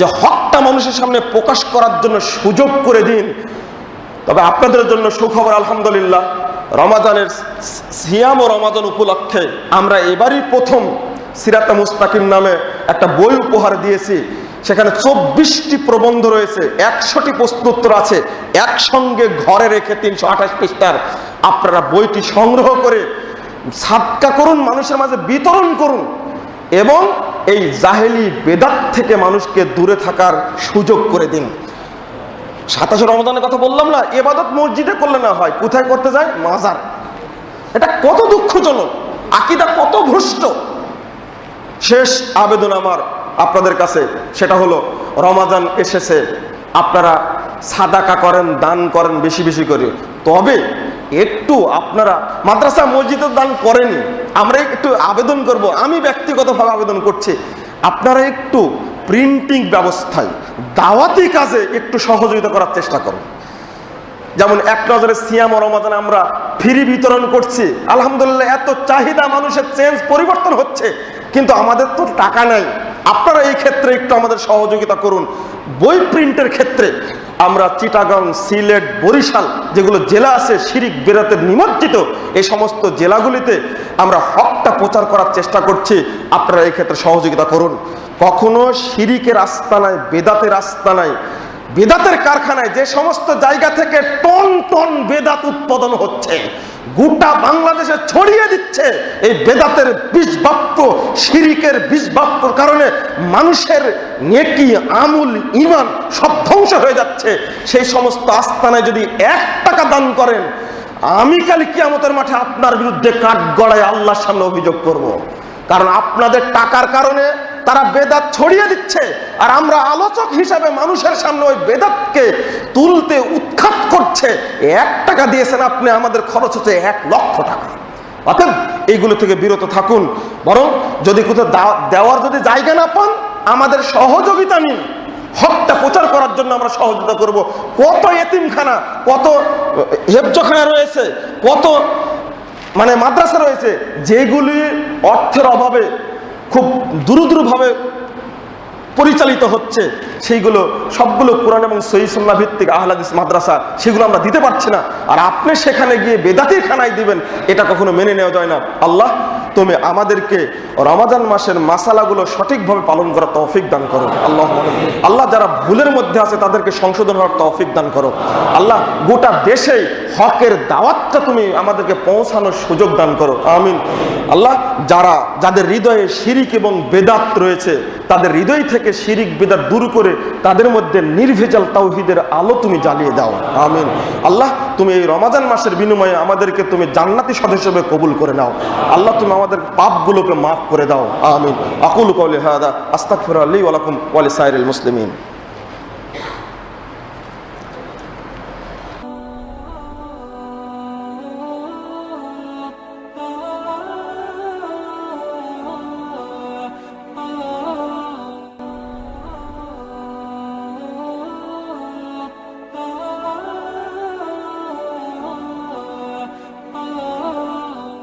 যে হকটা মানুষের সামনে প্রকাশ করার জন্য সুযোগ করে দিন। তবে আপনাদের জন্য সুখবর, আলহামদুলিল্লাহ, রমাজানের সিয়াম ও রমাজান উপলক্ষে আমরা এবারই প্রথম সিরাতা মুস্তাকিম নামে একটা বই উপহার দিয়েছি। সেখানে চব্বিশটি প্রবন্ধ রয়েছে, একশোটি প্রশ্নোত্তর আছে, একসঙ্গে ঘরে রেখে তিনশো আঠাশ পৃষ্ঠার আপনারা বইটি সংগ্রহ করে সাদকা করুন, মানুষের মাঝে বিতরণ করুন এবং এই জাহেলি বেদাত থেকে মানুষকে দূরে থাকার সুযোগ করে দিন। সাতাশে রমজানের কথা বললাম না, এবাদত মসজিদে করলে না হয়, কোথায় করতে যায়? মাজার। এটা কত দুঃখজনক, আকিদা কত ভ্রষ্ট। শেষ আবেদন আমার আপনাদের কাছে, সেটা হলো, রমাজান এসেছে, আপনারা সাদাকা করেন, দান করেন বেশি বেশি করে। তবে একটু আপনারা মাদ্রাসা মসজিদের দান করেনি, আমরা একটু আবেদন করব। আমি ব্যক্তিগতভাবে আবেদন করছি। আপনারা একটু প্রিন্টিং ব্যবস্থায়, দাওয়াতি কাজে একটু সহযোগিতা করার চেষ্টা করুন। যেমন এক নজরে সিয়াম ও রমাজান আমরা ফ্রি বিতরণ করছি। আলহামদুলিল্লাহ এত চাহিদা মানুষের চেঞ্জ পরিবর্তন হচ্ছে, কিন্তু আমাদের তো টাকা নাই। আপনারা এই ক্ষেত্রে একটু আমাদের সহযোগিতা করুন। বই প্রিন্টের ক্ষেত্রে আমরা চিটাগাং, সিলেট, বরিশাল যেগুলো জেলা আছে, শিরিক, বেরাতে নিমজ্জিত এই সমস্ত জেলাগুলিতে আমরা হকটা প্রচার করার চেষ্টা করছি। আপনারা এক্ষেত্রে ক্ষেত্রে সহযোগিতা করুন। কখনো শিরিকের আস্তানায়, বেদাতের আস্তানায় বেদাতের কারখানায় যে সমস্ত জায়গা থেকে টন টন বেদাত উৎপাদন হচ্ছে, গোটা বাংলাদেশে ছড়িয়ে দিচ্ছে এই বেদাতের বিষবাপ্য, শিরিকের বিষবাপ্যর কারণে মানুষের নেকি, আমুল ইমান সব ধ্বংস হয়ে যাচ্ছে সেই সমস্ত আস্তানায় যদি এক টাকা দান করেন, আমি কাল কিয়ামতের মাঠে আপনার বিরুদ্ধে কাঠ গড়ায় আল্লাহর সামনে অভিযোগ করব। কারণ আপনাদের টাকার কারণে তারা বেদাত ছড়িয়ে দিচ্ছে। আর আমরা আলোচক হিসাবে মানুষের সামনে ওই বেদাতকে তুলতে উৎখাত করছে। এক টাকা দিয়েছেন আপনি, আমাদের খরচ হচ্ছে এক লক্ষ টাকা। অতএব এইগুলো থেকে বিরত থাকুন। বরং যদি কোথাও দেওয়ার যদি জায়গা না পান, আমাদের সহযোগিতা নিন। হকটা প্রচার করার জন্য আমরা সহযোগিতা করব। কত এতিমখানা, কত হেফজখানা রয়েছে, কত মানে মাদ্রাসা রয়েছে, যেগুলি অর্থের অভাবে খুব দুরুদুরভাবে পরিচালিত হচ্ছে, সেইগুলো সবগুলো কোরআন এবং সহিসুল্লাহ ভিত্তিক আহলাদিস মাদ্রাসা, সেগুলো আমরা দিতে পারছি না। আর আপনি সেখানে গিয়ে বেদাতির খানায় দিবেন, এটা কখনো মেনে নেওয়া যায় না। আল্লাহ, তুমি আমাদেরকে রমাজান মাসের মাসালাগুলো সঠিকভাবে পালন করার তৌফিক দান করো। আল্লাহ আল্লাহ যারা ভুলের মধ্যে আছে, তাদেরকে সংশোধন হওয়ার তৌফিক দান করো। আল্লাহ, গোটা দেশেই হকের দাওয়াতটা তুমি আমাদেরকে পৌঁছানোর সুযোগ দান করো। আমিন। আল্লাহ, যারা, যাদের হৃদয়ে শিরিক এবং বেদাত রয়েছে, তাদের হৃদয় থেকে শিরিক বেদার দূর করে তাদের মধ্যে নির্ভেজাল তাওহিদের আলো তুমি জ্বালিয়ে দাও। আমিন। আল্লাহ, তুমি এই রমাজান মাসের বিনিময়ে আমাদেরকে তুমি জান্নাতি সদস্য হিসেবে কবুল করে নাও। আল্লাহ, তুমি আমাদের পাপগুলোকে মাফ করে দাও। আমিন। আকুল কৌলি হাদা আস্তাকফির আলী ওয়ালাকুম ওয়ালি সাইরুল মুসলিমিন।